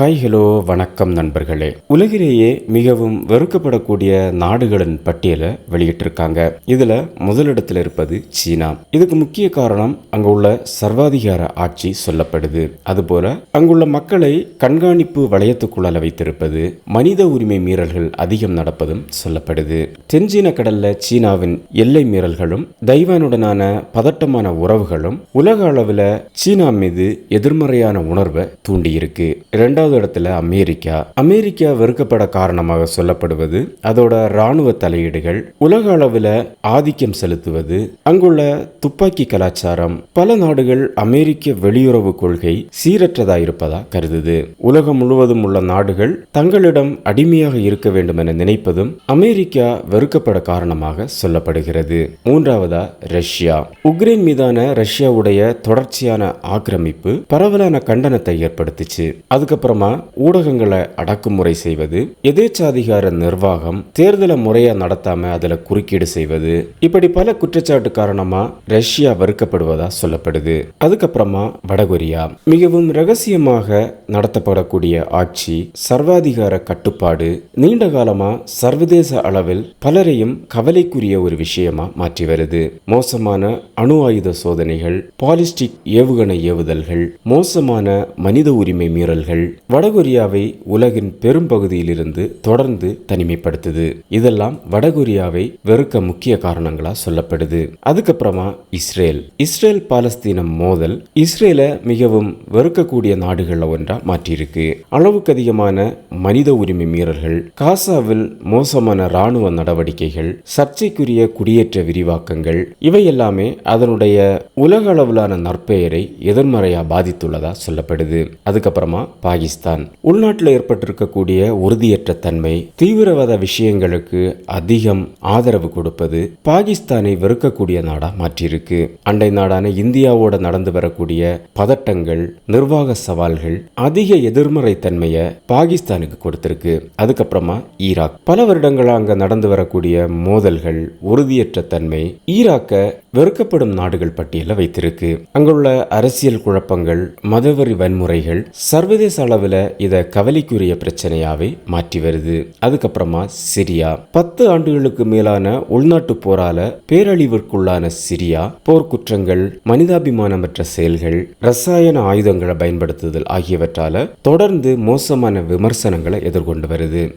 Hi hello வணக்கம் நண்பர்களே. உலகிலேயே மிகவும் வெறுக்கப்படக்கூடிய நாடுகளின் பட்டியலை வெளியிட்டிருக்காங்க. இதுல முதலிடத்தில் இருப்பது சீனா. இதுக்கு முக்கிய காரணம் அங்குள்ள சர்வாதிகார ஆட்சி சொல்லப்படுது. அதுபோல அங்குள்ள மக்களை கண்காணிப்பு வளையத்துக்குள்ள வைத்திருப்பது மனித உரிமை மீறல்கள் அதிகம் நடப்பதும் சொல்லப்படுது. தென்சீன கடல்ல சீனாவின் எல்லை மீறல்களும் தைவானுடனான பதட்டமான உறவுகளும் உலக அளவில் சீனா மீது எதிர்மறையான உணர்வை தூண்டியிருக்கு. இரண்டாவது இடத்துல அமெரிக்கா. அமெரிக்கா வெறுக்கப்பட காரணமாக சொல்லப்படுவது அதோட இராணுவ தலையீடுகள் உலக அளவில் ஆதிக்கம் செலுத்துவது அங்குள்ள துப்பாக்கி கலாச்சாரம் பல நாடுகள் அமெரிக்க வெளியுறவு கொள்கை சீரற்றதா இருப்பதா கருதுது. உலகம் முழுவதும் உள்ள நாடுகள் தங்களிடம் அடிமையாக இருக்க வேண்டும் என நினைப்பதும் அமெரிக்கா வெறுக்கப்பட காரணமாக சொல்லப்படுகிறது. மூன்றாவதா ரஷ்யா. உக்ரைன் மீதான ரஷ்யாவுடைய தொடர்ச்சியான ஆக்கிரமிப்பு பரவலான கண்டனத்தை ஏற்படுத்துச்சு. அதுக்கப்புறம் ஊடகங்களை அடக்குமுறை செய்வது எதேச்சாதிகார நிர்வாகம் தேர்தலை முறையா நடத்தாம அதுல குறுக்கீடு செய்வது இப்படி பல குற்றச்சாட்டு காரணமா ரஷ்யா வெறுக்கப்படுவதா சொல்லப்படுது. அதுக்கப்புறமா வடகொரியா. மிகவும் ரகசியமாக நடத்தப்படக்கூடிய ஆட்சி சர்வாதிகார கட்டுப்பாடு நீண்ட காலமா சர்வதேச அளவில் பலரையும் கவலைக்குரிய ஒரு விஷயமா மாற்றி வருது. மோசமான அணு ஆயுத சோதனைகள் பாலிஸ்டிக் ஏவுகணை ஏவுதல்கள் மோசமான மனித உரிமை மீறல்கள் வடகொரியாவை உலகின் பெரும்பகுதியிலிருந்து தொடர்ந்து தனிமைப்படுத்துது. இதெல்லாம் வடகொரியாவை வெறுக்க முக்கிய காரணங்களா சொல்லப்படுது. அதுக்கப்புறமா இஸ்ரேல். இஸ்ரேல் பாலஸ்தீனம் மோதல் இஸ்ரேலை மிகவும் வெறுக்கக்கூடிய நாடுகள்ல ஒன்றா மாற்றியிருக்கு. அளவுக்கு அதிகமான மனித உரிமை மீறல்கள் காசாவில் மோசமான ராணுவ நடவடிக்கைகள் சர்ச்சைக்குரிய குடியேற்ற விரிவாக்கங்கள் இவை எல்லாமே அதனுடைய உலக அளவிலான நற்பெயரை எதிர்மறையா பாதித்துள்ளதா சொல்லப்படுது. அதுக்கப்புறமா பாகிஸ்தான். உள்நாட்டில் ஏற்பட்டிருக்கக்கூடிய உறுதியற்ற தன்மை தீவிரவாத விஷயங்களுக்கு அதிகம் ஆதரவு கொடுப்பது பாகிஸ்தானை வெறுக்கக்கூடிய நாடா மாற்றியிருக்கு. அண்டை நாடான இந்தியாவோட நடந்து வரக்கூடிய பதட்டங்கள் நிர்வாக சவால்கள் அதிக எதிர்மறை தன்மையை பாகிஸ்தானுக்கு கொடுத்திருக்கு. அதுக்கப்புறமா ஈராக். பல வருடங்களா அங்க நடந்து வரக்கூடிய மோதல்கள் உறுதியற்ற தன்மை ஈராக்க வெறுக்கப்படும் நாடுகள் பட்டியலில் வைத்திருக்கு. அங்குள்ள அரசியல் குழப்பங்கள் மதவெறி வன்முறைகள் சர்வதேச அளவில் இதை கவலைக்குரிய பிரச்சனையாவே மாற்றி வருது. அதுக்கப்புறமா சிரியா. பத்து ஆண்டுகளுக்கு மேலான உள்நாட்டு போரால பேரழிவிற்குள்ளான சிரியா போர்க்குற்றங்கள் மனிதாபிமானமற்ற செயல்கள் ரசாயன ஆயுதங்களை பயன்படுத்துதல் ஆகியவற்றால தொடர்ந்து மோசமான விமர்சனங்களை எதிர்கொண்டு வருது.